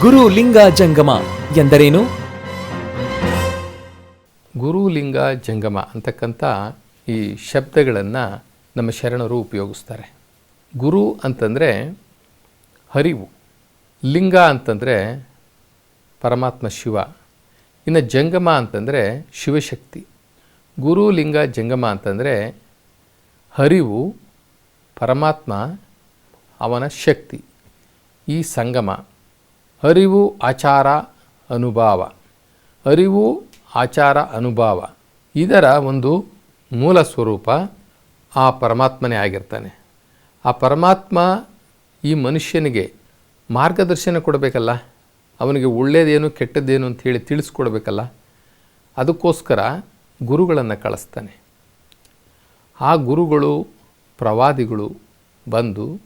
ಗುರು ಲಿಂಗ ಜಂಗಮ ಎಂದರೇನು? ಗುರು ಲಿಂಗ ಜಂಗಮ ಅಂತಕ್ಕಂಥ ಈ ಶಬ್ದಗಳನ್ನು ನಮ್ಮ ಶರಣರು ಉಪಯೋಗಿಸ್ತಾರೆ. ಗುರು ಅಂತಂದರೆ ಹರಿವು. ಲಿಂಗ ಅಂತಂದರೆ ಪರಮಾತ್ಮ ಶಿವ. ಇನ್ನು ಜಂಗಮ ಅಂತಂದರೆ ಶಿವಶಕ್ತಿ. ಗುರು ಲಿಂಗ ಜಂಗಮ ಅಂತಂದರೆ ಹರಿವು, ಪರಮಾತ್ಮ, ಅವನ ಶಕ್ತಿ. ಈ ಸಂಗಮ ಅರಿವು ಆಚಾರ ಅನುಭಾವ. ಅರಿವು ಆಚಾರ ಅನುಭಾವ. ಇದರ ಒಂದು ಮೂಲ ಸ್ವರೂಪ ಆ ಪರಮಾತ್ಮನೇ ಆಗಿರ್ತಾನೆ. ಆ ಪರಮಾತ್ಮ ಈ ಮನುಷ್ಯನಿಗೆ ಮಾರ್ಗದರ್ಶನ ಕೊಡಬೇಕಲ್ಲ? ಅವನಿಗೆ ಒಳ್ಳೆಯದೇನು ಕೆಟ್ಟದ್ದೇನು ಹೇಳಿ ತಿಳಿಸ್ಕೊಡ್ಬೇಕಲ್ಲ? ಅದಕ್ಕೋಸ್ಕರ ಗುರುಗಳನ್ನು ಕಳಿಸ್ತಾನೆ. ಆ ಗುರುಗಳು ಪ್ರವಾದಿಗಳು ಬಂದು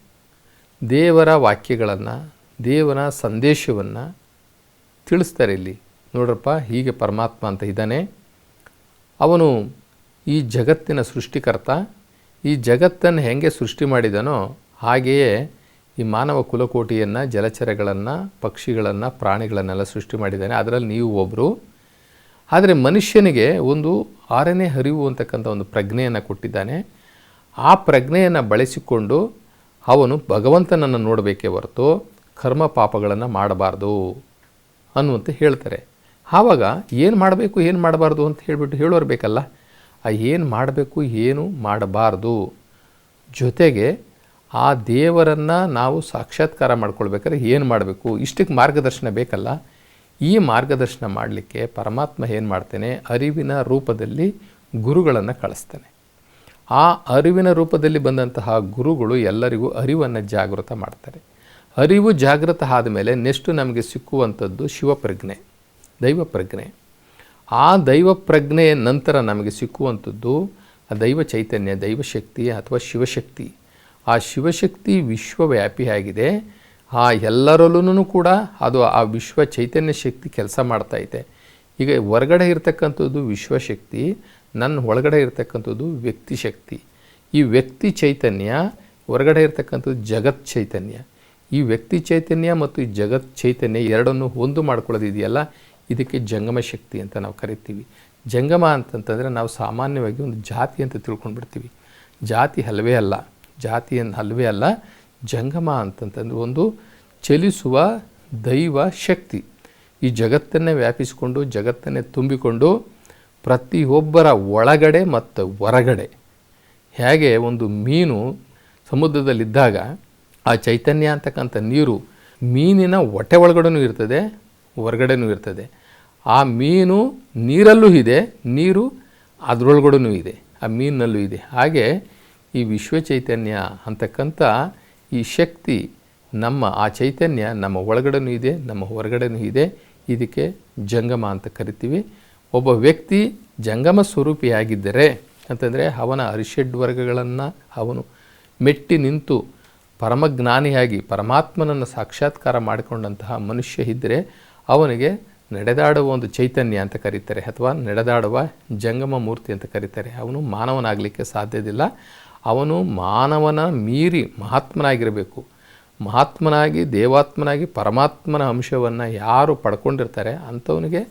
ದೇವರ ವಾಕ್ಯಗಳನ್ನು ದೇವರ ಸಂದೇಶವನ್ನು ತಿಳಿಸ್ತಾರೆ ಇಲ್ಲಿ. ನೋಡ್ರಪ್ಪ, ಹೀಗೆ ಪರಮಾತ್ಮ ಅಂತ ಇದ್ದಾನೆ. ಅವನು ಈ ಜಗತ್ತಿನ ಸೃಷ್ಟಿಕರ್ತ. ಈ ಜಗತ್ತನ್ನು ಹೆಂಗೆ ಸೃಷ್ಟಿ ಮಾಡಿದನೋ ಹಾಗೆಯೇ ಈ ಮಾನವ ಕುಲಕೋಟಿಯನ್ನು, ಜಲಚರಗಳನ್ನು, ಪಕ್ಷಿಗಳನ್ನು, ಪ್ರಾಣಿಗಳನ್ನೆಲ್ಲ ಸೃಷ್ಟಿ ಮಾಡಿದ್ದಾನೆ. ಅದರಲ್ಲಿ ನೀವು ಒಬ್ಬರು ಆದರೆ ಮನುಷ್ಯನಿಗೆ ಒಂದು ಆರನೇ ಹರಿವು ಅಂತಕ್ಕಂಥ ಒಂದು ಪ್ರಜ್ಞೆಯನ್ನು ಕೊಟ್ಟಿದ್ದಾನೆ. ಆ ಪ್ರಜ್ಞೆಯನ್ನು ಬಳಸಿಕೊಂಡು ಅವನು ಭಗವಂತನನ್ನು ನೋಡಬೇಕೇ ಹೊರತು ಕರ್ಮ ಪಾಪಗಳನ್ನು ಮಾಡಬಾರ್ದು ಅನ್ನುವಂತೆ ಹೇಳ್ತಾರೆ. ಆವಾಗ ಏನು ಮಾಡಬೇಕು, ಏನು ಮಾಡಬಾರ್ದು ಅಂತ ಹೇಳಿಬಿಟ್ಟು ಹೇಳೋರು ಬೇಕಲ್ಲ? ಆ ಏನು ಮಾಡಬೇಕು, ಏನು ಮಾಡಬಾರ್ದು? ಜೊತೆಗೆ ಆ ದೇವರನ್ನು ನಾವು ಸಾಕ್ಷಾತ್ಕಾರ ಮಾಡ್ಕೊಳ್ಬೇಕಾದ್ರೆ ಏನು ಮಾಡಬೇಕು? ಇಷ್ಟಕ್ಕೆ ಮಾರ್ಗದರ್ಶನ ಬೇಕಲ್ಲ? ಈ ಮಾರ್ಗದರ್ಶನ ಮಾಡಲಿಕ್ಕೆ ಪರಮಾತ್ಮ ಏನು ಮಾಡ್ತೇನೆ? ಅರಿವಿನ ರೂಪದಲ್ಲಿ ಗುರುಗಳನ್ನು ಕಳಿಸ್ತಾನೆ. ಆ ಅರಿವಿನ ರೂಪದಲ್ಲಿ ಬಂದಂತಹ ಗುರುಗಳು ಎಲ್ಲರಿಗೂ ಅರಿವನ್ನು ಜಾಗೃತ ಮಾಡ್ತಾರೆ. ಅರಿವು ಜಾಗೃತ ಆದಮೇಲೆ ನೆಕ್ಸ್ಟು ನಮಗೆ ಸಿಕ್ಕುವಂಥದ್ದು ಶಿವಪ್ರಜ್ಞೆ ದೈವ ಪ್ರಜ್ಞೆ ಆ ದೈವ ಪ್ರಜ್ಞೆಯ ನಂತರ ನಮಗೆ ಸಿಕ್ಕುವಂಥದ್ದು ಆ ದೈವ ಚೈತನ್ಯ ದೈವಶಕ್ತಿ ಅಥವಾ ಶಿವಶಕ್ತಿ. ಆ ಶಿವಶಕ್ತಿ ವಿಶ್ವವ್ಯಾಪಿಯಾಗಿದೆ ಆ ಎಲ್ಲರಲ್ಲೂ ಕೂಡ ಅದು ಆ ವಿಶ್ವ ಚೈತನ್ಯ ಶಕ್ತಿ ಕೆಲಸ ಮಾಡ್ತಾಯಿದೆ ಈಗ ಹೊರಗಡೆ ಇರತಕ್ಕಂಥದ್ದು ವಿಶ್ವಶಕ್ತಿ, ನನ್ನ ಒಳಗಡೆ ಇರತಕ್ಕಂಥದ್ದು ವ್ಯಕ್ತಿ ಶಕ್ತಿ. ಈ ವ್ಯಕ್ತಿ ಚೈತನ್ಯ, ಹೊರಗಡೆ ಇರತಕ್ಕಂಥದ್ದು ಜಗತ್ ಚೈತನ್ಯ. ಈ ವ್ಯಕ್ತಿ ಚೈತನ್ಯ ಮತ್ತು ಈ ಜಗತ್ ಚೈತನ್ಯ ಎರಡನ್ನು ಒಂದು ಮಾಡ್ಕೊಳ್ಳೋದಿದೆಯಲ್ಲ ಇದಕ್ಕೆ ಜಂಗಮ ಶಕ್ತಿ ಅಂತ ನಾವು ಕರಿತೀವಿ. ಜಂಗಮ ಅಂತಂತಂದರೆ ನಾವು ಸಾಮಾನ್ಯವಾಗಿ ಒಂದು ಜಾತಿ ಅಂತ ತಿಳ್ಕೊಂಡ್ಬಿಡ್ತೀವಿ. ಜಾತಿ ಹಲವೇ ಅಲ್ಲ. ಜಾತಿ ಹಲವೇ ಹಲ್ವೇ ಅಲ್ಲ. ಜಂಗಮ ಅಂತಂತಂದರೆ ಒಂದು ಚಲಿಸುವ ದೈವ ಶಕ್ತಿ. ಈ ಜಗತ್ತನ್ನೇ ವ್ಯಾಪಿಸಿಕೊಂಡು, ಜಗತ್ತನ್ನೇ ತುಂಬಿಕೊಂಡು ಪ್ರತಿಯೊಬ್ಬರ ಒಳಗಡೆ ಮತ್ತು ಹೊರಗಡೆ. ಹೇಗೆ? ಒಂದು ಮೀನು ಸಮುದ್ರದಲ್ಲಿದ್ದಾಗ ಆ ಚೈತನ್ಯ ಅಂತಕ್ಕಂಥ ನೀರು ಮೀನಿನ ಹೊಟ್ಟೆ ಒಳಗಡೆನೂ ಇರ್ತದೆ, ಹೊರಗಡೆನೂ ಇರ್ತದೆ. ಆ ಮೀನು ನೀರಲ್ಲೂ ಇದೆ, ನೀರು ಅದರೊಳಗಡೆನೂ ಇದೆ, ಆ ಮೀನಿನಲ್ಲೂ ಇದೆ. ಹಾಗೆ ಈ ವಿಶ್ವ ಚೈತನ್ಯ ಅಂತಕ್ಕಂಥ ಈ ಶಕ್ತಿ ನಮ್ಮ, ಆ ಚೈತನ್ಯ ನಮ್ಮ ಒಳಗಡೆನೂ ಇದೆ, ನಮ್ಮ ಹೊರಗಡೆನೂ ಇದೆ. ಇದಕ್ಕೆ ಜಂಗಮ ಅಂತ ಕರಿತೀವಿ. ಒಬ್ಬ ವ್ಯಕ್ತಿ ಜಂಗಮ ಸ್ವರೂಪಿಯಾಗಿದ್ದರೆ, ಅಂತಂದರೆ ಅವನ ಅರಿಷಡ್ ವರ್ಗಗಳನ್ನು ಅವನು ಮೆಟ್ಟಿ ನಿಂತು ಪರಮಜ್ಞಾನಿಯಾಗಿ ಪರಮಾತ್ಮನನ್ನು ಸಾಕ್ಷಾತ್ಕಾರ ಮಾಡಿಕೊಂಡಂತಹ ಮನುಷ್ಯ ಇದ್ದರೆ ಅವನಿಗೆ ನಡೆದಾಡುವ ಒಂದು ಚೈತನ್ಯ ಅಂತ ಕರೀತಾರೆ, ಅಥವಾ ನಡೆದಾಡುವ ಜಂಗಮ ಮೂರ್ತಿ ಅಂತ ಕರೀತಾರೆ. ಅವನು ಮಾನವನಾಗಲಿಕ್ಕೆ ಸಾಧ್ಯದಿಲ್ಲ ಅವನು ಮಾನವನ ಮೀರಿ ಮಹಾತ್ಮನಾಗಿರಬೇಕು. ಮಹಾತ್ಮನಾಗಿ, ದೇವಾತ್ಮನಾಗಿ, ಪರಮಾತ್ಮನ ಅಂಶವನ್ನು ಯಾರು ಪಡ್ಕೊಂಡಿರ್ತಾರೆ ಅಂಥವನಿಗೆ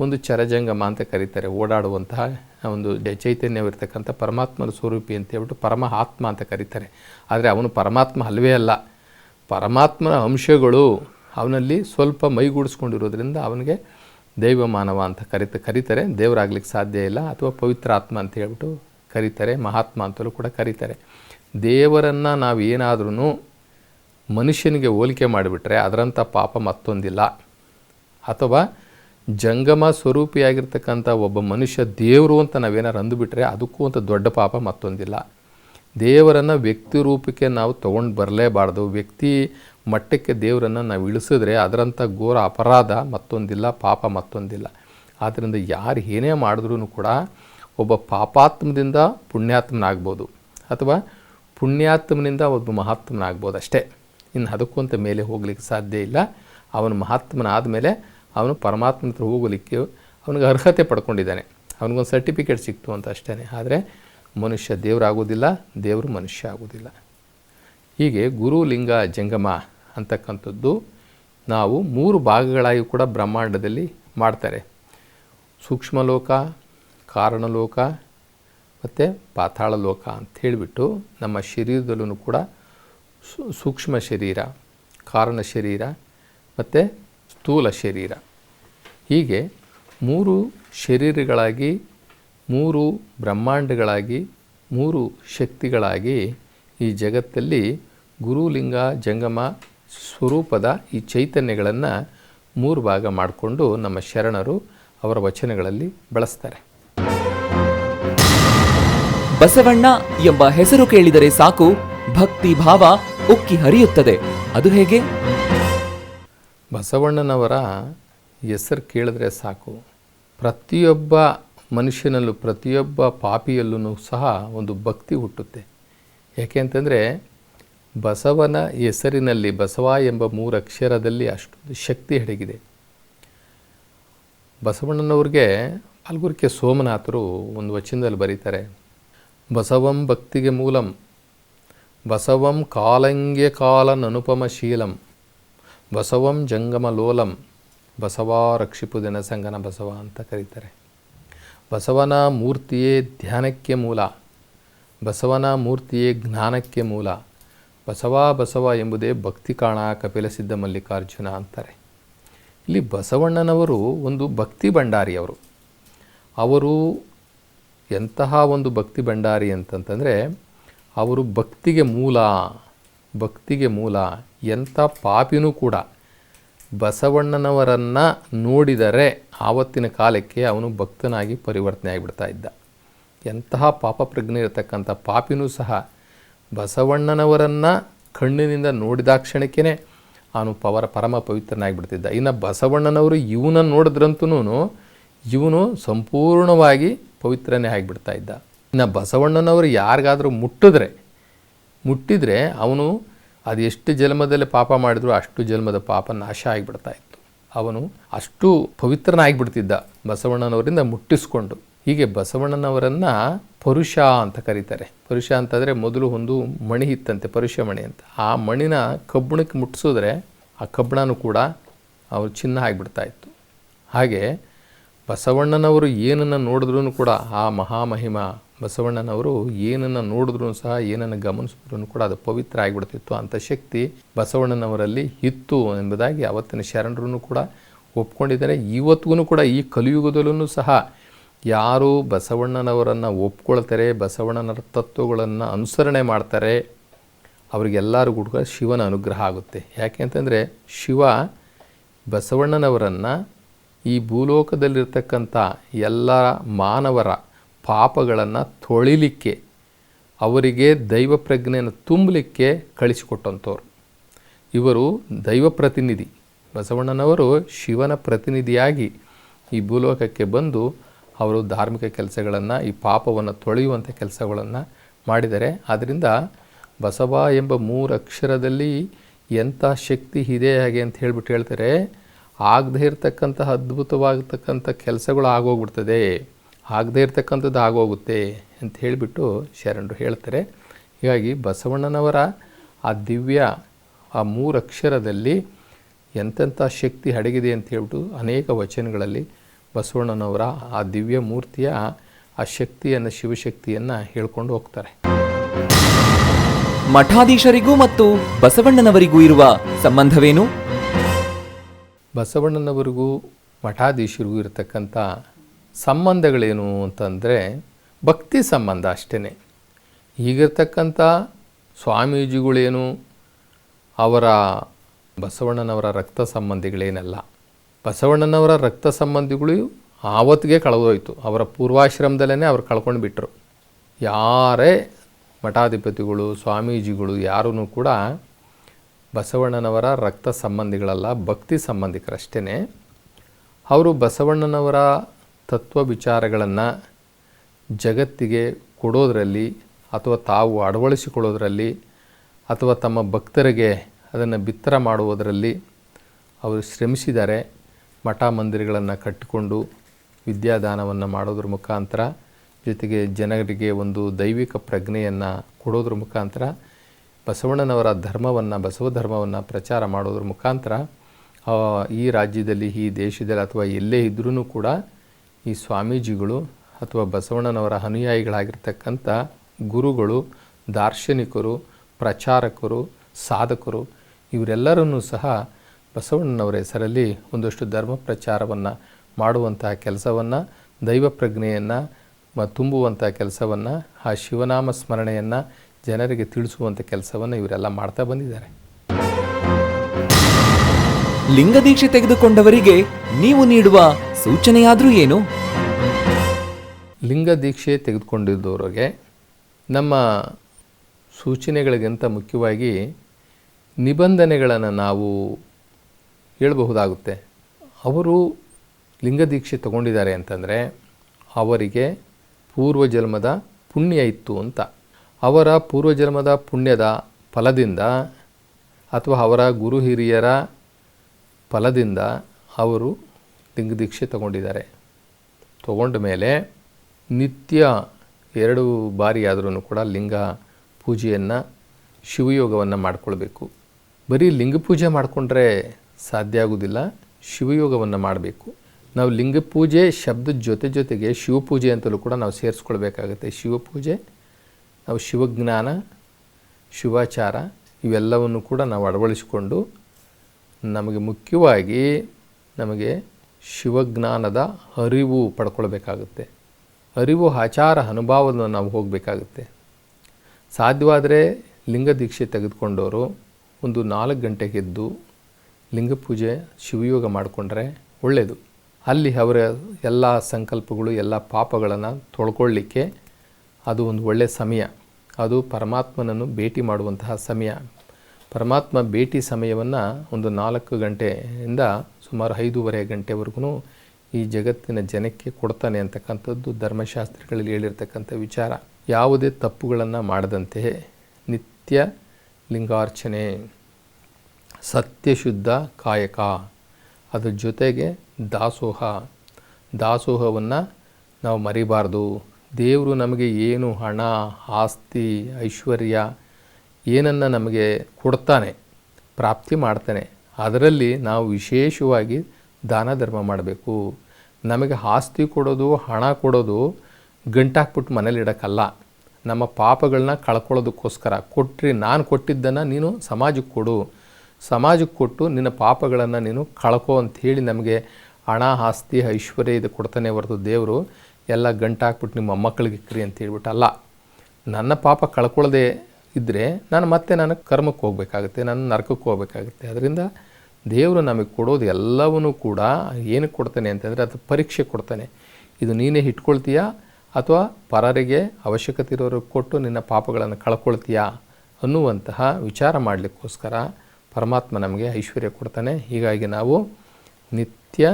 ಒಂದು ಚರಜಂಗಮ ಅಂತ ಕರೀತಾರೆ, ಓಡಾಡುವಂತಹ ಒಂದು ಚೈತನ್ಯವಿರ್ತಕ್ಕಂಥ ಪರಮಾತ್ಮನ ಸ್ವರೂಪಿ ಅಂತ ಹೇಳ್ಬಿಟ್ಟು ಪರಮ ಆತ್ಮ ಅಂತ ಕರೀತಾರೆ. ಆದರೆ ಅವನು ಪರಮಾತ್ಮ ಅಲ್ಲವೇ ಅಲ್ಲ. ಪರಮಾತ್ಮನ ಅಂಶಗಳು ಅವನಲ್ಲಿ ಸ್ವಲ್ಪ ಮೈಗೂಡಿಸ್ಕೊಂಡಿರೋದ್ರಿಂದ ಅವನಿಗೆ ದೈವ ಮಾನವ ಅಂತ ಕರಿತ, ಕರೀತಾರೆ. ದೇವರಾಗ್ಲಿಕ್ಕೆ ಸಾಧ್ಯ ಇಲ್ಲ ಅಥವಾ ಪವಿತ್ರ ಆತ್ಮ ಅಂತ ಹೇಳ್ಬಿಟ್ಟು ಕರೀತಾರೆ. ಮಹಾತ್ಮ ಅಂತಲೂ ಕೂಡ ಕರೀತಾರೆ. ದೇವರನ್ನು ನಾವು ಏನಾದ್ರೂ ಮನುಷ್ಯನಿಗೆ ಹೋಲಿಕೆ ಮಾಡಿಬಿಟ್ರೆ ಅದರಂಥ ಪಾಪ ಮತ್ತೊಂದಿಲ್ಲ. ಅಥವಾ ಜಂಗಮ ಸ್ವರೂಪಿಯಾಗಿರ್ತಕ್ಕಂಥ ಒಬ್ಬ ಮನುಷ್ಯ ದೇವರು ಅಂತ ನಾವೇನಾರು ಅಂದುಬಿಟ್ರೆ ಅದಕ್ಕೂ ಅಂತ ದೊಡ್ಡ ಪಾಪ ಮತ್ತೊಂದಿಲ್ಲ. ದೇವರನ್ನು ವ್ಯಕ್ತಿ ರೂಪಕ್ಕೆ ನಾವು ತೊಗೊಂಡು ಬರಲೇಬಾರ್ದು. ವ್ಯಕ್ತಿ ಮಟ್ಟಕ್ಕೆ ದೇವರನ್ನು ನಾವು ಇಳಿಸಿದ್ರೆ ಅದರಂಥ ಘೋರ ಅಪರಾಧ ಮತ್ತೊಂದಿಲ್ಲ, ಪಾಪ ಮತ್ತೊಂದಿಲ್ಲ. ಆದ್ದರಿಂದ ಯಾರು ಏನೇ ಮಾಡಿದ್ರೂ ಕೂಡ ಒಬ್ಬ ಪಾಪಾತ್ಮದಿಂದ ಪುಣ್ಯಾತ್ಮನಾಗ್ಬೋದು. ಅಥವಾ ಪುಣ್ಯಾತ್ಮನಿಂದ ಒಬ್ಬ ಮಹಾತ್ಮನಾಗ್ಬೋದು ಅಷ್ಟೇ. ಇನ್ನು ಅದಕ್ಕೂ ಅಂತ ಮೇಲೆ ಹೋಗ್ಲಿಕ್ಕೆ ಸಾಧ್ಯ ಇಲ್ಲ. ಅವನು ಮಹಾತ್ಮನಾದ ಮೇಲೆ ಅವನು ಪರಮಾತ್ಮನ ಹತ್ರ ಹೋಗಲಿಕ್ಕೆ ಅವನಿಗೆ ಅರ್ಹತೆ ಪಡ್ಕೊಂಡಿದ್ದಾನೆ. ಅವನಿಗೊಂದು ಸರ್ಟಿಫಿಕೇಟ್ ಸಿಕ್ತು ಅಂತ ಅಷ್ಟೇ ಆದರೆ ಮನುಷ್ಯ ದೇವರಾಗೋದಿಲ್ಲ ದೇವರು ಮನುಷ್ಯ ಆಗೋದಿಲ್ಲ ಹೀಗೆ ಗುರು ಲಿಂಗ ಜಂಗಮ ಅಂತಕ್ಕಂಥದ್ದು ನಾವು ಮೂರು ಭಾಗಗಳಾಗಿ ಕೂಡ ಬ್ರಹ್ಮಾಂಡದಲ್ಲಿ ಮಾಡ್ತಾರೆ. ಸೂಕ್ಷ್ಮಲೋಕ, ಕಾರಣಲೋಕ ಮತ್ತು ಪಾತಾಳ ಲೋಕ ಅಂತ ಹೇಳಿಬಿಟ್ಟು ನಮ್ಮ ಶರೀರದಲ್ಲೂ ಕೂಡ ಸೂಕ್ಷ್ಮ ಶರೀರ, ಕಾರಣ ಶರೀರ ಮತ್ತು ಸ್ಥೂಲ ಶರೀರ. ಹೀಗೆ ಮೂರು ಶರೀರಗಳಾಗಿ, ಮೂರು ಬ್ರಹ್ಮಾಂಡಗಳಾಗಿ, ಮೂರು ಶಕ್ತಿಗಳಾಗಿ ಈ ಜಗತ್ತಲ್ಲಿ ಗುರುಲಿಂಗ, ಜಂಗಮ ಸ್ವರೂಪದ ಈ ಚೈತನ್ಯಗಳನ್ನು ಮೂರು ಭಾಗ ಮಾಡಿಕೊಂಡು ನಮ್ಮ ಶರಣರು ಅವರ ವಚನಗಳಲ್ಲಿ ಬಳಸ್ತಾರೆ. ಬಸವಣ್ಣ ಎಂಬ ಹೆಸರು ಕೇಳಿದರೆ ಸಾಕು, ಭಕ್ತಿ ಭಾವ ಉಕ್ಕಿ ಹರಿಯುತ್ತದೆ. ಅದು ಹೇಗೆ? ಬಸವಣ್ಣನವರ ಹೆಸರು ಕೇಳಿದ್ರೆ ಸಾಕು. ಪ್ರತಿಯೊಬ್ಬ ಮನುಷ್ಯನಲ್ಲೂ, ಪ್ರತಿಯೊಬ್ಬ ಪಾಪಿಯಲ್ಲೂ ಸಹ ಒಂದು ಭಕ್ತಿ ಹುಟ್ಟುತ್ತೆ. ಯಾಕೆ ಅಂತಂದರೆ ಬಸವನ ಹೆಸರಿನಲ್ಲಿ, ಬಸವ ಎಂಬ ಮೂರು ಅಕ್ಷರದಲ್ಲಿ ಅಷ್ಟೊಂದು ಶಕ್ತಿ ಅಡಗಿದೆ ಬಸವಣ್ಣನವ್ರಿಗೆ ಅಲ್ಗುರ್ಕೆ ಸೋಮನಾಥರು ಒಂದು ವಚನದಲ್ಲಿ ಬರೀತಾರೆ, ಬಸವಂ ಭಕ್ತಿಗೆ ಮೂಲಂ, ಬಸವಂ ಕಾಲಂಗೆ ಕಾಲನ್ ಅನುಪಮ ಶೀಲಂ ಬಸವಂ ಜಂಗಮ ಲೋಲಂ ಬಸವ ರಕ್ಷಿಪು ಸಂಗನ ಬಸವ ಅಂತ ಕರೀತಾರೆ. ಬಸವನ ಮೂರ್ತಿಯೇ ಧ್ಯಾನಕ್ಕೆ ಮೂಲ, ಬಸವನ ಮೂರ್ತಿಯೇ ಜ್ಞಾನಕ್ಕೆ ಮೂಲ, ಬಸವ ಬಸವ ಎಂಬುದೇ ಭಕ್ತಿ ಕಾಣ ಕಪಿಲ ಸಿದ್ಧ ಮಲ್ಲಿಕಾರ್ಜುನ ಅಂತಾರೆ. ಇಲ್ಲಿ ಬಸವಣ್ಣನವರು ಒಂದು ಭಕ್ತಿ ಭಂಡಾರಿಯವರು ಅವರು ಎಂತಹ ಒಂದು ಭಕ್ತಿ ಭಂಡಾರಿ ಅಂತಂತಂದರೆ, ಅವರು ಭಕ್ತಿಗೆ ಮೂಲ ಭಕ್ತಿಗೆ ಮೂಲ. ಎಂಥ ಪಾಪಿನೂ ಕೂಡ ಬಸವಣ್ಣನವರನ್ನು ನೋಡಿದರೆ ಆವತ್ತಿನ ಕಾಲಕ್ಕೆ ಅವನು ಭಕ್ತನಾಗಿ ಪರಿವರ್ತನೆ ಆಗಿಬಿಡ್ತಾ ಇದ್ದ. ಎಂತಹ ಪಾಪ ಪ್ರಜ್ಞೆ ಇರತಕ್ಕಂಥ ಪಾಪಿನೂ ಸಹ ಬಸವಣ್ಣನವರನ್ನು ಕಣ್ಣಿನಿಂದ ನೋಡಿದಾಕ್ಷಣಕ್ಕೇ ಅವನು ಪವರ, ಪರಮ ಪವಿತ್ರನಾಗಿಬಿಡ್ತಿದ್ದ. ಇನ್ನು ಬಸವಣ್ಣನವರು ಇವನನ್ನು ನೋಡಿದ್ರಂತೂ ಇವನು ಸಂಪೂರ್ಣವಾಗಿ ಪವಿತ್ರನೇ ಆಗಿಬಿಡ್ತಾ ಇದ್ದ. ಇನ್ನು ಬಸವಣ್ಣನವರು ಯಾರಿಗಾದರೂ ಮುಟ್ಟಿದ್ರೆ ಮುಟ್ಟಿದರೆ ಅವನು ಅದು ಎಷ್ಟು ಜನ್ಮದಲ್ಲಿ ಪಾಪ ಮಾಡಿದ್ರು ಅಷ್ಟು ಜನ್ಮದ ಪಾಪ ನಾಶ ಆಗಿಬಿಡ್ತಾ ಇತ್ತು. ಅವನು ಅಷ್ಟು ಪವಿತ್ರನಾಗಿಬಿಡ್ತಿದ್ದ ಬಸವಣ್ಣನವರಿಂದ ಮುಟ್ಟಿಸ್ಕೊಂಡು. ಹೀಗೆ ಬಸವಣ್ಣನವರನ್ನು ಪರುಷ ಅಂತ ಕರೀತಾರೆ. ಪರುಷ ಅಂತಂದರೆ ಮೊದಲು ಒಂದು ಮಣಿ ಇತ್ತಂತೆ, ಪರುಷ ಮಣಿ ಅಂತ. ಆ ಮಣಿನ ಕಬ್ಬಣಕ್ಕೆ ಮುಟ್ಟಿಸಿದ್ರೆ ಆ ಕಬ್ಬಣನೂ ಕೂಡ ಅವರು ಚಿನ್ನ ಆಗಿಬಿಡ್ತಾ ಇತ್ತು. ಹಾಗೆ ಬಸವಣ್ಣನವರು ಏನನ್ನು ನೋಡಿದ್ರೂ ಕೂಡ ಆ ಮಹಾಮಹಿಮ ಬಸವಣ್ಣನವರು ಏನನ್ನು ನೋಡಿದ್ರೂ ಸಹ, ಏನನ್ನು ಗಮನಿಸಿದ್ರೂ ಕೂಡ ಅದು ಪವಿತ್ರ ಆಗಿಬಿಡ್ತಿತ್ತು. ಅಂಥ ಶಕ್ತಿ ಬಸವಣ್ಣನವರಲ್ಲಿ ಇತ್ತು ಎಂಬುದಾಗಿ ಅವತ್ತಿನ ಶರಣರು ಕೂಡ ಒಪ್ಕೊಂಡಿದ್ದಾರೆ. ಇವತ್ತಿಗೂ ಕೂಡ ಈ ಕಲಿಯುಗದಲ್ಲೂ ಸಹ ಯಾರು ಬಸವಣ್ಣನವರನ್ನು ಒಪ್ಕೊಳ್ತಾರೆ, ಬಸವಣ್ಣನ ತತ್ವಗಳನ್ನು ಅನುಸರಣೆ ಮಾಡ್ತಾರೆ ಅವರಿಗೆಲ್ಲರಿಗೂ ಕೂಡ ಶಿವನ ಅನುಗ್ರಹ ಆಗುತ್ತೆ. ಯಾಕೆ ಅಂತಂದರೆ ಶಿವ ಬಸವಣ್ಣನವರನ್ನು ಈ ಭೂಲೋಕದಲ್ಲಿರ್ತಕ್ಕಂಥ ಎಲ್ಲ ಮಾನವರ ಪಾಪಗಳನ್ನು ತೊಳಿಲಿಕ್ಕೆ, ಅವರಿಗೆ ದೈವ ಪ್ರಜ್ಞೆಯನ್ನು ತುಂಬಲಿಕ್ಕೆ ಕಳಿಸಿಕೊಟ್ಟಂಥವ್ರು. ಇವರು ದೈವ ಪ್ರತಿನಿಧಿ. ಬಸವಣ್ಣನವರು ಶಿವನ ಪ್ರತಿನಿಧಿಯಾಗಿ ಈ ಭೂಲೋಕಕ್ಕೆ ಬಂದು ಅವರು ಧಾರ್ಮಿಕ ಕೆಲಸಗಳನ್ನು, ಈ ಪಾಪವನ್ನು ತೊಳೆಯುವಂಥ ಕೆಲಸಗಳನ್ನು ಮಾಡಿದರೆ ಆದ್ದರಿಂದ ಬಸವ ಎಂಬ ಮೂರಕ್ಷರದಲ್ಲಿ ಎಂಥ ಶಕ್ತಿ ಇದೆ ಹಾಗೆ ಅಂತ ಹೇಳ್ಬಿಟ್ಟು ಹೇಳ್ತಾರೆ ಆಗದೇ ಇರತಕ್ಕಂತಹ ಅದ್ಭುತವಾಗತಕ್ಕಂಥ ಕೆಲಸಗಳು ಆಗೋಗ್ಬಿಡ್ತದೆ. ಆಗದೇ ಇರತಕ್ಕಂಥದ್ದು ಆಗೋಗುತ್ತೆ ಅಂತ ಹೇಳಿಬಿಟ್ಟು ಶರಣರು ಹೇಳ್ತಾರೆ. ಹೀಗಾಗಿ ಬಸವಣ್ಣನವರ ಆ ದಿವ್ಯ, ಆ ಮೂರಕ್ಷರದಲ್ಲಿ ಎಂತೆಂಥ ಶಕ್ತಿ ಅಡಗಿದೆ ಅಂತ ಹೇಳ್ಬಿಟ್ಟು ಅನೇಕ ವಚನಗಳಲ್ಲಿ ಬಸವಣ್ಣನವರ ಆ ದಿವ್ಯ ಮೂರ್ತಿಯ ಆ ಶಕ್ತಿಯನ್ನು, ಶಿವಶಕ್ತಿಯನ್ನು ಹೇಳ್ಕೊಂಡು ಹೋಗ್ತಾರೆ. ಮಠಾಧೀಶರಿಗೂ ಮತ್ತು ಬಸವಣ್ಣನವರಿಗೂ ಇರುವ ಸಂಬಂಧವೇನು? ಬಸವಣ್ಣನವರಿಗೂ ಮಠಾಧೀಶರಿಗೂ ಇರತಕ್ಕಂಥ ಸಂಬಂಧಗಳೇನು ಅಂತಂದರೆ ಭಕ್ತಿ ಸಂಬಂಧ ಅಷ್ಟೇ ಈಗಿರ್ತಕ್ಕಂಥ ಸ್ವಾಮೀಜಿಗಳೇನು ಅವರ ಬಸವಣ್ಣನವರ ರಕ್ತ ಸಂಬಂಧಿಗಳೇನಲ್ಲ. ಬಸವಣ್ಣನವರ ರಕ್ತ ಸಂಬಂಧಿಗಳು ಆವತ್ತಿಗೆ ಕಳೆದೋಯ್ತು. ಅವರ ಪೂರ್ವಾಶ್ರಮದಲ್ಲೇ ಅವ್ರು ಕಳ್ಕೊಂಡು ಬಿಟ್ಟರು ಯಾರೇ ಮಠಾಧಿಪತಿಗಳು, ಸ್ವಾಮೀಜಿಗಳು ಯಾರೂ ಕೂಡ ಬಸವಣ್ಣನವರ ರಕ್ತ ಸಂಬಂಧಿಗಳಲ್ಲ, ಭಕ್ತಿ ಸಂಬಂಧಿಕರಷ್ಟೇ ಅವರು ಬಸವಣ್ಣನವರ ತತ್ವ ವಿಚಾರಗಳನ್ನು ಜಗತ್ತಿಗೆ ಕೊಡೋದರಲ್ಲಿ ಅಥವಾ ತಾವು ಅಳವಡಿಸಿಕೊಳ್ಳೋದರಲ್ಲಿ ಅಥವಾ ತಮ್ಮ ಭಕ್ತರಿಗೆ ಅದನ್ನು ಬಿತ್ತರ ಮಾಡುವುದರಲ್ಲಿ ಅವರು ಶ್ರಮಿಸಿದ್ದಾರೆ. ಮಠ ಮಂದಿರಗಳನ್ನು ಕಟ್ಟಿಕೊಂಡು ವಿದ್ಯಾದಾನವನ್ನು ಮಾಡೋದ್ರ ಮುಖಾಂತರ ಜೊತೆಗೆ ಜನರಿಗೆ ಒಂದು ದೈವಿಕ ಪ್ರಜ್ಞೆಯನ್ನು ಕೊಡೋದ್ರ ಮುಖಾಂತರ ಬಸವಣ್ಣನವರ ಧರ್ಮವನ್ನು, ಬಸವ ಧರ್ಮವನ್ನು ಪ್ರಚಾರ ಮಾಡೋದ್ರ ಮುಖಾಂತರ ಈ ರಾಜ್ಯದಲ್ಲಿ, ಈ ದೇಶದಲ್ಲಿ ಅಥವಾ ಎಲ್ಲೇ ಇದ್ರೂ ಕೂಡ ಈ ಸ್ವಾಮೀಜಿಗಳು ಅಥವಾ ಬಸವಣ್ಣನವರ ಅನುಯಾಯಿಗಳಾಗಿರ್ತಕ್ಕಂಥ ಗುರುಗಳು, ದಾರ್ಶನಿಕರು, ಪ್ರಚಾರಕರು, ಸಾಧಕರು, ಇವರೆಲ್ಲರನ್ನೂ ಸಹ ಬಸವಣ್ಣನವರ ಹೆಸರಲ್ಲಿ ಒಂದಷ್ಟು ಧರ್ಮ ಪ್ರಚಾರವನ್ನು ಮಾಡುವಂತಹ ಕೆಲಸವನ್ನು, ದೈವ ಪ್ರಜ್ಞೆಯನ್ನು ತುಂಬುವಂಥ ಕೆಲಸವನ್ನು, ಆ ಶಿವನಾಮ ಸ್ಮರಣೆಯನ್ನು ಜನರಿಗೆ ತಿಳಿಸುವಂಥ ಕೆಲಸವನ್ನು ಇವರೆಲ್ಲ ಮಾಡ್ತಾ ಬಂದಿದ್ದಾರೆ. ಲಿಂಗದೀಕ್ಷೆ ತೆಗೆದುಕೊಂಡವರಿಗೆ ನೀವು ನೀಡುವ ಸೂಚನೆಯಾದರೂ ಏನು? ಲಿಂಗ ದೀಕ್ಷೆ ತೆಗೆದುಕೊಂಡಿದ್ದವರಿಗೆ ನಮ್ಮ ಸೂಚನೆಗಳಿಗಿಂತ ಮುಖ್ಯವಾಗಿ ನಿಬಂಧನೆಗಳನ್ನು ನಾವು ಹೇಳಬಹುದಾಗುತ್ತೆ. ಅವರು ಲಿಂಗ ದೀಕ್ಷೆ ತಗೊಂಡಿದ್ದಾರೆ ಅಂತಂದರೆ ಅವರಿಗೆ ಪೂರ್ವಜನ್ಮದ ಪುಣ್ಯ ಇತ್ತು ಅಂತ. ಅವರ ಪೂರ್ವಜನ್ಮದ ಪುಣ್ಯದ ಫಲದಿಂದ ಅಥವಾ ಅವರ ಗುರು ಹಿರಿಯರ ಫಲದಿಂದ ಅವರು ಲಿಂಗ ದೀಕ್ಷೆ ತಗೊಂಡಿದ್ದಾರೆ. ತಗೊಂಡ ಮೇಲೆ ನಿತ್ಯ ಎರಡು ಬಾರಿ ಆದ್ರೂ ಕೂಡ ಲಿಂಗ ಪೂಜೆಯನ್ನು, ಶಿವಯೋಗವನ್ನು ಮಾಡಿಕೊಳ್ಬೇಕು. ಬರೀ ಲಿಂಗ ಪೂಜೆ ಮಾಡಿಕೊಂಡ್ರೆ ಸಾಧ್ಯ ಆಗೋದಿಲ್ಲ, ಶಿವಯೋಗವನ್ನು ಮಾಡಬೇಕು. ನಾವು ಲಿಂಗ ಪೂಜೆ ಶಬ್ದದ ಜೊತೆ ಜೊತೆಗೆ ಶಿವಪೂಜೆ ಅಂತಲೂ ಕೂಡ ನಾವು ಸೇರಿಸ್ಕೊಳ್ಬೇಕಾಗುತ್ತೆ. ಶಿವಪೂಜೆ ನಾವು ಶಿವಜ್ಞಾನ, ಶಿವಾಚಾರ ಇವೆಲ್ಲವನ್ನು ಕೂಡ ನಾವು ಅಳವಡಿಸಿಕೊಂಡು ನಮಗೆ ಮುಖ್ಯವಾಗಿ ನಮಗೆ ಶಿವಜ್ಞಾನದ ಅರಿವು ಪಡ್ಕೊಳ್ಬೇಕಾಗುತ್ತೆ. ಅರಿವು, ಆಚಾರ, ಅನುಭವವನ್ನು ನಾವು ಹೋಗಬೇಕಾಗುತ್ತೆ. ಸಾಧ್ಯವಾದರೆ ಲಿಂಗ ದೀಕ್ಷೆ ತೆಗೆದುಕೊಂಡವರು ಒಂದು ನಾಲ್ಕು ಗಂಟೆಗೆದ್ದು ಲಿಂಗ ಪೂಜೆ, ಶಿವಯೋಗ ಮಾಡಿಕೊಂಡ್ರೆ ಒಳ್ಳೆಯದು ಅಲ್ಲಿ ಅವರ ಎಲ್ಲ ಸಂಕಲ್ಪಗಳು, ಎಲ್ಲ ಪಾಪಗಳನ್ನು ತೊಳ್ಕೊಳ್ಳಿಕ್ಕೆ ಅದು ಒಂದು ಒಳ್ಳೆಯ ಸಮಯ. ಅದು ಪರಮಾತ್ಮನನ್ನು ಭೇಟಿ ಮಾಡುವಂತಹ ಸಮಯ. ಪರಮಾತ್ಮ ಭೇಟಿ ಸಮಯವನ್ನು ಒಂದು ನಾಲ್ಕು ಗಂಟೆಯಿಂದ ಸುಮಾರು ಐದೂವರೆ ಗಂಟೆವರೆಗೂ ಈ ಜಗತ್ತಿನ ಜನಕ್ಕೆ ಕೊಡ್ತಾನೆ ಅಂತಕ್ಕಂಥದ್ದು ಧರ್ಮಶಾಸ್ತ್ರಗಳಲ್ಲಿ ಹೇಳಿರ್ತಕ್ಕಂಥ ವಿಚಾರ. ಯಾವುದೇ ತಪ್ಪುಗಳನ್ನು ಮಾಡದಂತೆ ನಿತ್ಯ ಲಿಂಗಾರ್ಚನೆ, ಸತ್ಯಶುದ್ಧ ಕಾಯಕ, ಅದರ ಜೊತೆಗೆ ದಾಸೋಹ. ದಾಸೋಹವನ್ನು ನಾವು ಮರಿಬಾರ್ದು. ದೇವರು ನಮಗೆ ಏನು ಹಣ, ಆಸ್ತಿ, ಐಶ್ವರ್ಯ ಏನನ್ನು ನಮಗೆ ಕೊಡ್ತಾನೆ, ಪ್ರಾಪ್ತಿ ಮಾಡ್ತಾನೆ, ಅದರಲ್ಲಿ ನಾವು ವಿಶೇಷವಾಗಿ ದಾನ ಧರ್ಮ ಮಾಡಬೇಕು. ನಮಗೆ ಆಸ್ತಿ ಕೊಡೋದು, ಹಣ ಕೊಡೋದು ಗಂಟಾಕ್ಬಿಟ್ಟು ಮನೇಲಿ ಇಡೋಕ್ಕಲ್ಲ. ನಮ್ಮ ಪಾಪಗಳನ್ನ ಕಳ್ಕೊಳ್ಳೋದಕ್ಕೋಸ್ಕರ ಕೊಟ್ಟರೆ ನಾನು ಕೊಟ್ಟಿದ್ದನ್ನು ನೀನು ಸಮಾಜಕ್ಕೆ ಕೊಡು. ಸಮಾಜಕ್ಕೆ ಕೊಟ್ಟು ನಿನ್ನ ಪಾಪಗಳನ್ನು ನೀನು ಕಳ್ಕೊ ಅಂಥೇಳಿ ನಮಗೆ ಹಣ, ಆಸ್ತಿ, ಐಶ್ವರ್ಯ ಇದು ಕೊಡ್ತಾನೆ ಹೊರತು ದೇವರು ಎಲ್ಲ ಗಂಟಾಕ್ಬಿಟ್ಟು ನಿಮ್ಮ ಮಕ್ಕಳಿಗೆ ಕ್ರಿ ಅಂತ ಹೇಳ್ಬಿಟ್ಟು ಅಲ್ಲ, ನನ್ನ ಪಾಪ ಕಳ್ಕೊಳ್ಳದೆ ಇದ್ದರೆ ನಾನು ಮತ್ತೆ ನಾನು ಕರ್ಮಕ್ಕೆ ಹೋಗಬೇಕಾಗುತ್ತೆ ನಾನು ನರಕಕ್ಕೆ ಹೋಗಬೇಕಾಗುತ್ತೆ. ಅದರಿಂದ ದೇವರು ನಮಗೆ ಕೊಡೋದು ಎಲ್ಲವನ್ನೂ ಕೂಡ ಏನಕ್ಕೆ ಕೊಡ್ತಾನೆ ಅಂತಂದರೆ ಅದು ಪರೀಕ್ಷೆ ಕೊಡ್ತಾನೆ. ಇದು ನೀನೇ ಇಟ್ಕೊಳ್ತೀಯಾ ಅಥವಾ ಪರರಿಗೆ ಅವಶ್ಯಕತೆ ಇರೋರಿಗೆ ಕೊಟ್ಟು ನಿನ್ನ ಪಾಪಗಳನ್ನು ಕಳ್ಕೊಳ್ತೀಯಾ ಅನ್ನುವಂತಹ ವಿಚಾರ ಮಾಡಲಿಕ್ಕೋಸ್ಕರ ಪರಮಾತ್ಮ ನಮಗೆ ಐಶ್ವರ್ಯ ಕೊಡ್ತಾನೆ. ಹೀಗಾಗಿ ನಾವು ನಿತ್ಯ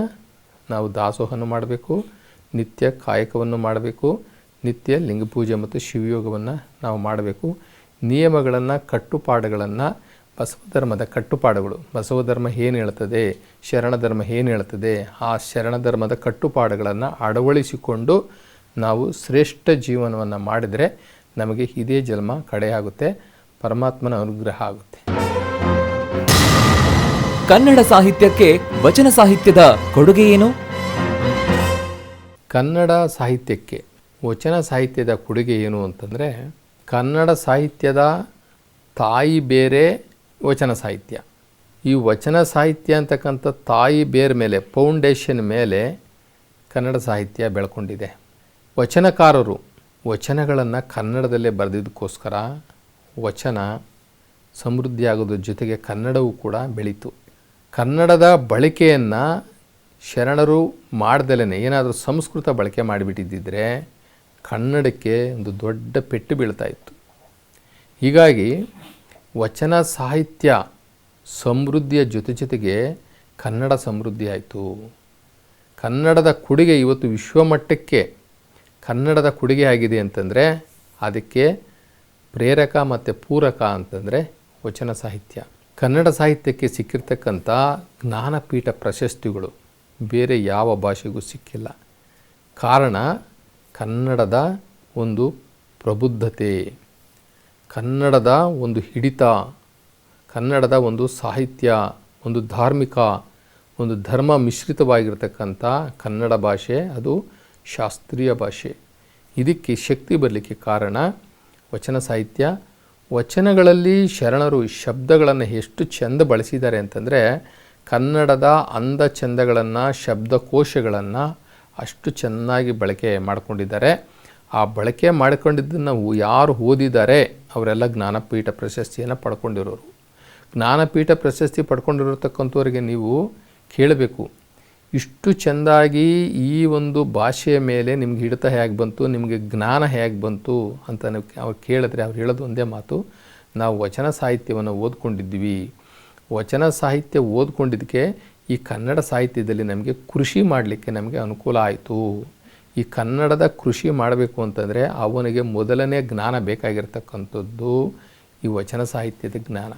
ನಾವು ದಾಸೋಹನ ಮಾಡಬೇಕು ನಿತ್ಯ ಕಾಯಕವನ್ನು ಮಾಡಬೇಕು. ನಿತ್ಯ ಲಿಂಗ ಪೂಜೆ ಮತ್ತು ಶಿವಯೋಗವನ್ನು ನಾವು ಮಾಡಬೇಕು. ನಿಯಮಗಳನ್ನು, ಕಟ್ಟುಪಾಡುಗಳನ್ನು ಬಸವ ಧರ್ಮದ ಕಟ್ಟುಪಾಡುಗಳು. ಬಸವ ಧರ್ಮ ಏನು ಹೇಳ್ತದೆ? ಶರಣ ಧರ್ಮ ಏನು ಹೇಳ್ತದೆ? ಆ ಶರಣ ಧರ್ಮದ ಕಟ್ಟುಪಾಡುಗಳನ್ನು ಅಳವಡಿಸಿಕೊಂಡು ನಾವು ಶ್ರೇಷ್ಠ ಜೀವನವನ್ನು ಮಾಡಿದರೆ ನಮಗೆ ಇದೇ ಜನ್ಮ ಕಡೆಯಾಗುತ್ತೆ ಪರಮಾತ್ಮನ ಅನುಗ್ರಹ ಆಗುತ್ತೆ. ಕನ್ನಡ ಸಾಹಿತ್ಯಕ್ಕೆ ವಚನ ಸಾಹಿತ್ಯದ ಕೊಡುಗೆ ಏನು? ಕನ್ನಡ ಸಾಹಿತ್ಯಕ್ಕೆ ವಚನ ಸಾಹಿತ್ಯದ ಕೊಡುಗೆ ಏನು ಅಂತಂದರೆ, ಕನ್ನಡ ಸಾಹಿತ್ಯದ ತಾಯಿ ಬೇರೆ ವಚನ ಸಾಹಿತ್ಯ. ಈ ವಚನ ಸಾಹಿತ್ಯ ಅಂತಕ್ಕಂಥ ತಾಯಿ ಬೇರ್ ಮೇಲೆ, ಫೌಂಡೇಶನ್ ಮೇಲೆ ಕನ್ನಡ ಸಾಹಿತ್ಯ ಬೆಳ್ಕೊಂಡಿದೆ. ವಚನಕಾರರು ವಚನಗಳನ್ನು ಕನ್ನಡದಲ್ಲೇ ಬರೆದಿದ್ದಕ್ಕೋಸ್ಕರ ವಚನ ಸಮೃದ್ಧಿಯಾಗೋದ್ರ ಜೊತೆಗೆ ಕನ್ನಡವೂ ಕೂಡ ಬೆಳೀತು. ಕನ್ನಡದ ಬಳಕೆಯನ್ನು ಶರಣರು ಮಾಡ್ದಲೇ ಏನಾದರೂ ಸಂಸ್ಕೃತ ಬಳಕೆ ಮಾಡಿಬಿಟ್ಟಿದ್ದಿದ್ರೆ ಕನ್ನಡಕ್ಕೆ ಒಂದು ದೊಡ್ಡ ಪೆಟ್ಟು ಬೀಳ್ತಾ ಇತ್ತು. ಹೀಗಾಗಿ ವಚನ ಸಾಹಿತ್ಯ ಸಮೃದ್ಧಿಯ ಜೊತೆ ಜೊತೆಗೆ ಕನ್ನಡ ಸಮೃದ್ಧಿ ಆಯಿತು. ಕನ್ನಡದ ಕೊಡುಗೆ ಇವತ್ತು ವಿಶ್ವಮಟ್ಟಕ್ಕೆ ಕನ್ನಡದ ಕೊಡುಗೆ ಆಗಿದೆ ಅಂತಂದರೆ ಅದಕ್ಕೆ ಪ್ರೇರಕ ಮತ್ತು ಪೂರಕ ಅಂತಂದರೆ ವಚನ ಸಾಹಿತ್ಯ. ಕನ್ನಡ ಸಾಹಿತ್ಯಕ್ಕೆ ಸಿಕ್ಕಿರ್ತಕ್ಕಂಥ ಜ್ಞಾನಪೀಠ ಪ್ರಶಸ್ತಿಗಳು. ಬೇರೆ ಯಾವ ಭಾಷೆಗೂ ಸಿಕ್ಕಿಲ್ಲ. ಕಾರಣ ಕನ್ನಡದ ಒಂದು ಪ್ರಬುದ್ಧತೆ, ಕನ್ನಡದ ಒಂದು ಹಿಡಿತ, ಕನ್ನಡದ ಒಂದು ಸಾಹಿತ್ಯ, ಒಂದು ಧಾರ್ಮಿಕ, ಒಂದು ಧರ್ಮ ಮಿಶ್ರಿತವಾಗಿರ್ತಕ್ಕಂಥ ಕನ್ನಡ ಭಾಷೆ, ಅದು ಶಾಸ್ತ್ರೀಯ ಭಾಷೆ. ಇದಕ್ಕೆ ಶಕ್ತಿ ಬರಲಿಕ್ಕೆ ಕಾರಣ ವಚನ ಸಾಹಿತ್ಯ. ವಚನಗಳಲ್ಲಿ ಶರಣರು ಶಬ್ದಗಳನ್ನು ಎಷ್ಟು ಚೆಂದ ಬಳಸಿದ್ದಾರೆ ಅಂತಂದರೆ ಕನ್ನಡದ ಅಂದ ಚಂದಗಳನ್ನು ಶಬ್ದಕೋಶಗಳನ್ನು ಅಷ್ಟು ಚೆನ್ನಾಗಿ ಬಳಕೆ ಮಾಡಿಕೊಂಡಿದ್ದಾರೆ. ಆ ಬಳಕೆ ಮಾಡಿಕೊಂಡಿದ್ದನ್ನು ಯಾರು ಓದಿದ್ದಾರೆ ಅವರೆಲ್ಲ ಜ್ಞಾನಪೀಠ ಪ್ರಶಸ್ತಿಯನ್ನು ಪಡ್ಕೊಂಡಿರೋರು. ಜ್ಞಾನಪೀಠ ಪ್ರಶಸ್ತಿ ಪಡ್ಕೊಂಡಿರತಕ್ಕಂಥವ್ರಿಗೆ ನೀವು ಕೇಳಬೇಕು. ಇಷ್ಟು ಚೆಂದಾಗಿ ಈ ಒಂದು ಭಾಷೆಯ ಮೇಲೆ ನಿಮ್ಗೆ ಹಿಡಿತ ಹೇಗೆ ಬಂತು, ನಿಮಗೆ ಜ್ಞಾನ ಹೇಗೆ ಬಂತು ಅಂತ ನೀವು ಅವ್ರು ಕೇಳಿದ್ರೆ ಅವ್ರು ಹೇಳೋದು ಒಂದೇ ಮಾತು. ನಾವು ವಚನ ಸಾಹಿತ್ಯವನ್ನು ಓದ್ಕೊಂಡಿದ್ವಿ ವಚನ ಸಾಹಿತ್ಯ ಓದ್ಕೊಂಡಿದ್ದಕ್ಕೆ ಈ ಕನ್ನಡ ಸಾಹಿತ್ಯದಲ್ಲಿ ನಮಗೆ ಕೃಷಿ ಮಾಡಲಿಕ್ಕೆ ನಮಗೆ ಅನುಕೂಲ ಆಯಿತು. ಈ ಕನ್ನಡದ ಕೃಷಿ ಮಾಡಬೇಕು ಅಂತಂದರೆ ಅವನಿಗೆ ಮೊದಲನೇ ಜ್ಞಾನ ಬೇಕಾಗಿರ್ತಕ್ಕಂಥದ್ದು ಈ ವಚನ ಸಾಹಿತ್ಯದ ಜ್ಞಾನ.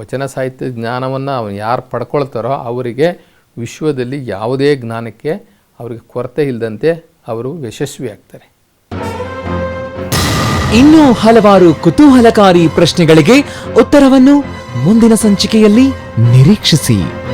ವಚನ ಸಾಹಿತ್ಯದ ಜ್ಞಾನವನ್ನು ಅವನು ಯಾರು ಪಡ್ಕೊಳ್ತಾರೋ ಅವರಿಗೆ ವಿಶ್ವದಲ್ಲಿ ಯಾವುದೇ ಜ್ಞಾನಕ್ಕೆ ಅವರಿಗೆ ಕೊರತೆ ಇಲ್ಲದಂತೆ ಅವರು ಯಶಸ್ವಿ ಆಗ್ತಾರೆ. ಇನ್ನೂ ಹಲವಾರು ಕುತೂಹಲಕಾರಿ ಪ್ರಶ್ನೆಗಳಿಗೆ ಉತ್ತರವನ್ನು ಮುಂದಿನ ಸಂಚಿಕೆಯಲ್ಲಿ ನಿರೀಕ್ಷಿಸಿ.